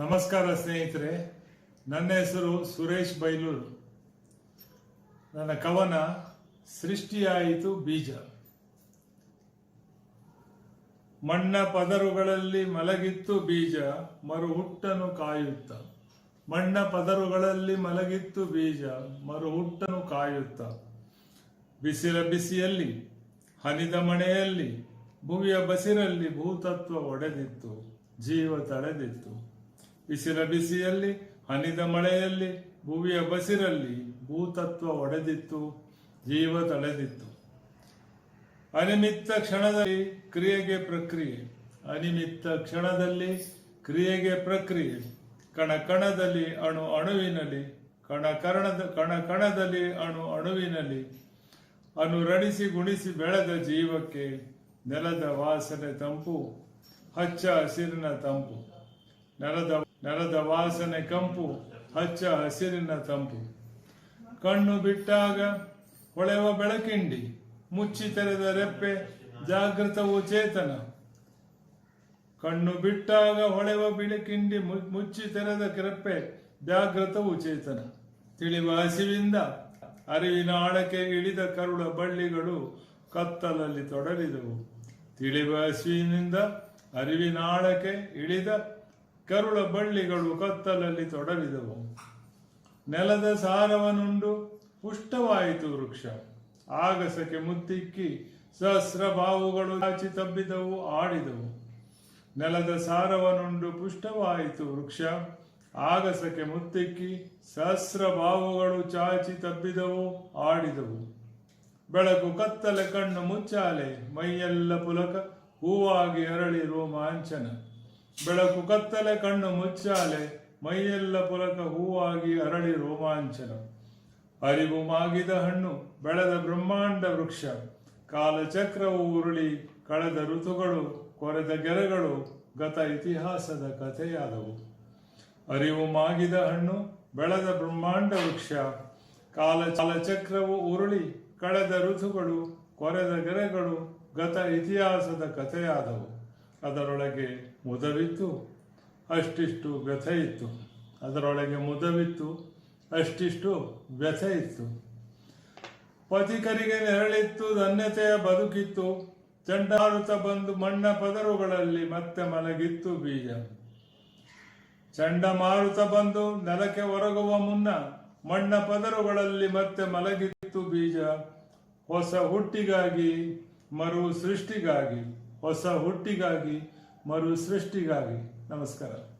ನಮಸ್ಕಾರ ಸ್ನೇಹಿತರೆ, ನನ್ನ ಹೆಸರು ಸುರೇಶ್ ಬೈಲೂರು. ನನ್ನ ಕವನ, ಸೃಷ್ಟಿಯಾಯಿತು ಬೀಜ. ಮಣ್ಣ ಪದರುಗಳಲ್ಲಿ ಮಲಗಿತ್ತು ಬೀಜ ಮರು ಹುಟ್ಟನು ಕಾಯುತ್ತ. ಮಣ್ಣ ಪದರುಗಳಲ್ಲಿ ಮಲಗಿತ್ತು ಬೀಜ ಮರು ಹುಟ್ಟನು ಕಾಯುತ್ತ. ಬಿಸಿಲ ಬಿಸಿಯಲ್ಲಿ, ಹನಿದ ಮಣೆಯಲ್ಲಿ, ಭುವಿಯ ಬಸಿರಲ್ಲಿ ಭೂತತ್ವ ಒಡೆದಿತ್ತು, ಜೀವ ತಳೆದಿತ್ತು. ಬಿಸಿಲ ಬಿಸಿಯಲ್ಲಿ ಹನಿದ ಮಳೆಯಲ್ಲಿ, ಭುವಿಯ ಬಸಿರಲ್ಲಿ ಭೂತತ್ವ ಒಡೆದಿತ್ತು, ಜೀವ ತಳೆದಿತ್ತು. ಅನಿಮಿತ್ತ ಕ್ಷಣದಲ್ಲಿ ಕ್ರಿಯೆಗೆ ಪ್ರಕ್ರಿಯೆ, ಅನಿಮಿತ್ತ ಕ್ಷಣದಲ್ಲಿ ಕ್ರಿಯೆಗೆ ಪ್ರಕ್ರಿಯೆ, ಕಣ ಕಣದಲ್ಲಿ ಅಣು ಅಣುವಿನಲ್ಲಿ, ಕಣ ಕಣದ ಕಣ ಕಣದಲ್ಲಿ ಅಣು ಅಣುವಿನಲ್ಲಿ ಅನುರಣಿಸಿ ಗುಣಿಸಿ ಬೆಳೆದ ಜೀವಕ್ಕೆ ನೆಲದ ವಾಸನೆ ತಂಪು, ಹಚ್ಚ ಹಸಿರಿನ ತಂಪು, ನೆಲದ ನೆಲದ ವಾಸನೆ ಕಂಪು, ಹಚ್ಚ ಹಸಿರಿನ ತಂಪು. ಕಣ್ಣು ಬಿಟ್ಟಾಗ ಹೊಳೆವ ಬೆಳಕಿಂಡಿ, ಮುಚ್ಚಿ ತೆರೆದ ರೆಪ್ಪೆ, ಜಾಗೃತವು ಚೇತನ. ಕಣ್ಣು ಬಿಟ್ಟಾಗ ಹೊಳೆವ ಬೆಳಕಿಂಡಿ ಮುಚ್ಚಿ ತೆರೆದ ರೆಪ್ಪೆ, ಜಾಗೃತವು ಚೇತನ. ತಿಳಿವ ಹಸಿವಿಂದ ಅರಿವಿನ ಆಳಕ್ಕೆ ಇಳಿದ ಕರುಳ ಬಳ್ಳಿಗಳು ಕತ್ತಲಲ್ಲಿ ತೊಡಲಿದವು ತಿಳಿವ ಹಸಿವಿನಿಂದ ಅರಿವಿನ ಆಳಕ್ಕೆ ಇಳಿದ ಕರುಳ ಬಳ್ಳಿಗಳು ಕತ್ತಲಲ್ಲಿ ತೊಡಲಿದವು. ನೆಲದ ಸಾರವನುಂಡು ಪುಷ್ಟವಾಯಿತು ವೃಕ್ಷ. ಆಗಸಕ್ಕೆ ಮುತ್ತಿಕ್ಕಿ ಸಹಸ್ರ ಬಾವುಗಳು ಚಾಚಿ ತಬ್ಬಿದವು, ಆಡಿದವು. ನೆಲದ ಸಾರವನುಂಡು ಪುಷ್ಟವಾಯಿತು ವೃಕ್ಷ. ಆಗಸಕ್ಕೆ ಮುತ್ತಿಕ್ಕಿ ಸಹಸ್ರ ಬಾವುಗಳು ಚಾಚಿ ತಬ್ಬಿದವು, ಆಡಿದವು. ಬೆಳಕು ಕತ್ತಲೆ, ಕಣ್ಣು ಮುಚ್ಚಾಲೆ, ಮೈಯೆಲ್ಲ ಪುಲಕ ಹೂವಾಗಿ ಅರಳಿ ರೋಮಾಂಚನ. ಬೆಳಕು ಕತ್ತಲೆ, ಕಣ್ಣು ಮುಚ್ಚಾಲೆ, ಮೈಯೆಲ್ಲ ಪುಲಕ ಹೂವಾಗಿ ಅರಳಿ ರೋಮಾಂಚನ. ಅರಿವು ಮಾಗಿದ ಹಣ್ಣು, ಬೆಳೆದ ಬ್ರಹ್ಮಾಂಡ ವೃಕ್ಷ. ಕಾಲಚಕ್ರವು ಉರುಳಿ, ಕಳೆದ ಋತುಗಳು, ಕೊರೆದ ಗೆರೆಗಳು, ಗತ ಇತಿಹಾಸದ ಕಥೆಯಾದವು. ಅರಿವು ಮಾಗಿದ ಹಣ್ಣು, ಬೆಳೆದ ಬ್ರಹ್ಮಾಂಡ ವೃಕ್ಷ. ಕಾಲ ಕಾಲಚಕ್ರವು ಉರುಳಿ, ಕಳೆದ ಋತುಗಳು, ಕೊರೆದ ಗೆರೆಗಳು, ಗತ ಇತಿಹಾಸದ ಕಥೆಯಾದವು. ಅದರೊಳಗೆ ಮುದವಿತ್ತು, ಅಷ್ಟಿಷ್ಟು ವ್ಯಥೆ ಇತ್ತು ಅದರೊಳಗೆ ಮುದವಿತ್ತು, ಅಷ್ಟಿಷ್ಟು ವ್ಯಥೆ ಇತ್ತು ಪಥಿಕರಿಗೆ ನೆರಳಿತ್ತು, ಧನ್ಯತೆಯ ಬದುಕಿತ್ತು. ಚಂಡಾರುತ ಬಂದು ಮಣ್ಣ ಪದರುಗಳಲ್ಲಿ ಮತ್ತೆ ಮಲಗಿತ್ತು ಬೀಜ. ಚಂಡಮಾರುತ ಬಂದು ನೆಲಕ್ಕೆ ಒರಗುವ ಮುನ್ನ ಮಣ್ಣ ಪದರುಗಳಲ್ಲಿ ಮತ್ತೆ ಮಲಗಿತ್ತು ಬೀಜ. ಹೊಸ ಹುಟ್ಟಿಗಾಗಿ, ಮರು ಸೃಷ್ಟಿಗಾಗಿ. ಹೊಸ ಹುಟ್ಟಿಗಾಗಿ ಮರು ಸೃಷ್ಟಿಗಾಗಿ ನಮಸ್ಕಾರ.